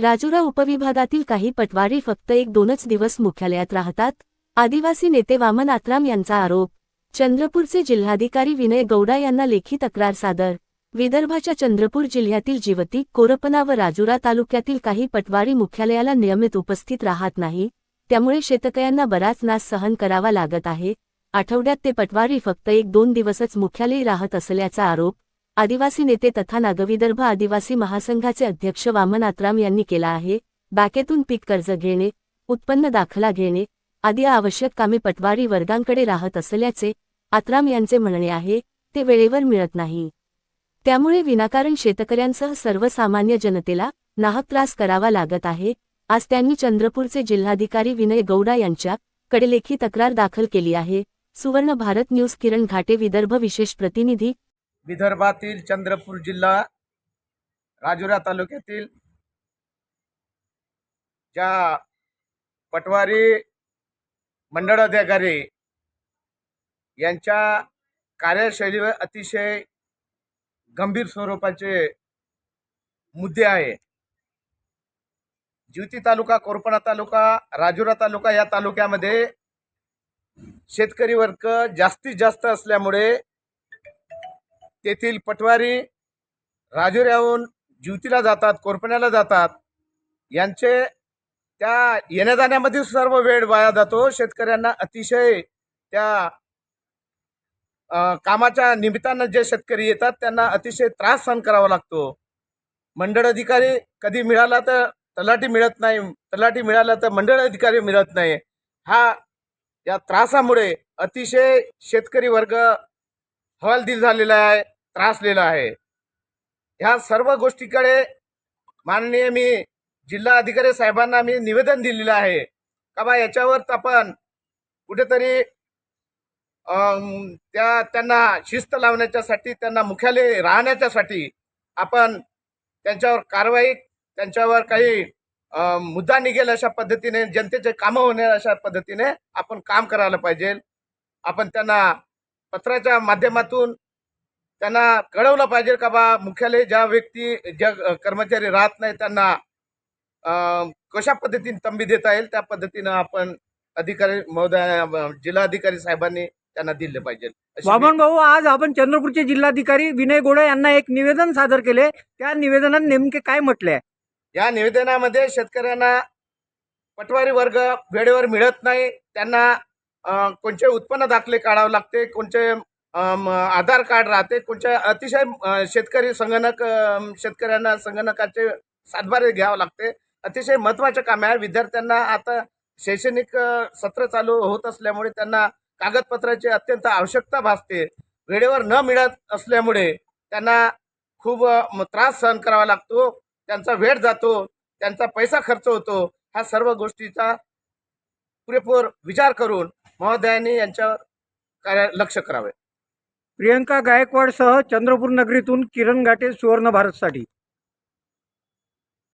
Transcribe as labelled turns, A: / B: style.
A: राजुरा उपविभागातील काही पटवारी फक्त एक दोनच दिवस मुख्यालयात राहतात. आदिवासी नेते वामन आत्राम यांचा आरोप चंद्रपूरचे जिल्हाधिकारी विनय गौडा यांना लेखी तक्रार सादर. विदर्भाच्या चंद्रपूर जिल्ह्यातील जिवती कोरपना व राजुरा तालुक्यातील काही पटवारी मुख्यालयाला नियमित उपस्थित राहत नाही त्यामुळे शेतकऱ्यांना बराच नाश सहन करावा लागत आहे. आठवड्यात ते पटवारी फक्त एक दोन दिवसच मुख्यालयी राहत असल्याचा आरोप आदिवासी नेते तथा नागविदर्भ आदिवासी महासंघाचे अध्यक्ष वामन आत्राम यांनी केला आहे बँकेतून पीक कर्ज घेणे उत्पन्न दाखला घेणे आदी आवश्यक कामे पटवारी वर्गांकडे राहत असल्याचे आत्राम यांचे म्हणणे आहे ते वेळेवर मिळत नाही. त्यामुळे विनाकारण शेतकऱ्यांसह सर्वसामान्य जनतेला नाहक त्रास करावा लागत आहे आज त्यांनी चंद्रपूरचे जिल्हाधिकारी विनय गौडा यांच्या कडे लेखी तक्रार दाखल केली आहे सुवर्ण भारत न्यूज किरण घाटे विदर्भ विशेष प्रतिनिधी
B: विदर्भातील चंद्रपूर जिल्हा राजुरा तालुक्यातील ज्या पटवारी मंडळ अधिकारी यांच्या कार्यशैलीवर अतिशय गंभीर स्वरूपाचे मुद्दे आहे. ज्युती तालुका कोरपणा तालुका राजुरा तालुका या तालुक्यामध्ये शेतकरी वर्ग जास्तीत जास्त असल्यामुळे तेथील पटवारी राजुऱ्याहून ज्युतीला जातात कोरपण्याला जातात. यांचे त्या येण्या जाण्यामध्ये सर्व वेळ वाया जातो. शेतकऱ्यांना अतिशय त्या कामाच्या निमित्तानं जे शेतकरी येतात त्यांना अतिशय त्रास सहन करावा लागतो. मंडळ अधिकारी कधी मिळाला तर तलाठी मिळत नाही तलाठी मिळाला तर मंडळ अधिकारी मिळत नाही. हा या त्रासामुळे अतिशय शेतकरी वर्ग हवालदिल झालेला आहे. त्रासलेला आहे. ह्या सर्व गोष्टीकडे माननीय मी जिल्हा अधिकारी साहेबांना मी निवेदन दिलेलं आहे. का बा याच्यावर आपण कुठेतरी त्या त्यांना शिस्त लावण्याच्यासाठी त्यांना मुख्यालय राहण्याच्यासाठी आपण त्यांच्यावर कारवाई त्यांच्यावर काही मुद्दा निघेल अशा पद्धतीने जनतेचे कामं होणार अशा पद्धतीने आपण काम करायला पाहिजे. आपण त्यांना पत्राच्या माध्यमातून त्यांना कळवलं पाहिजे का बा मुख्यालय ज्या व्यक्ती ज्या कर्मचारी राहत नाही त्यांना कशा पद्धतीने तंबी देता येईल त्या पद्धतीनं आपण अधिकारी महोदय जिल्हाधिकारी साहेबांनी त्यांना दिले पाहिजे.
C: वामन भाऊ आज आपण चंद्रपूरचे जिल्हाधिकारी विनय गोडे यांना एक निवेदन सादर केले. त्या निवेदनात नेमके काय म्हटले
B: या निवेदनामध्ये शेतकऱ्यांना पटवारी वर्ग वेळेवर मिळत नाही. त्यांना कोणते उत्पन्न दाखले काढावे लागते कोणते आधार कार्ड राहते. कोणत्या अतिशय शेतकरी संगणक शेतकऱ्यांना संगणकाचे सातबारे घ्यावं लागते. अतिशय महत्त्वाचं काम आहे. विद्यार्थ्यांना आता शैक्षणिक सत्र चालू होत असल्यामुळे त्यांना कागदपत्राची अत्यंत आवश्यकता भासते. वेळेवर न मिळत असल्यामुळे त्यांना खूप त्रास सहन करावा लागतो. त्यांचा वेळ जातो. त्यांचा पैसा खर्च होतो. ह्या सर्व गोष्टीचा पुरेपूर विचार करून महोदयांनी यांच्यावर कार्य लक्ष करावे.
C: प्रियंका गायकवाडसह चंद्रपूर नगरीतून किरण घाटे सुवर्ण भारतसाठी.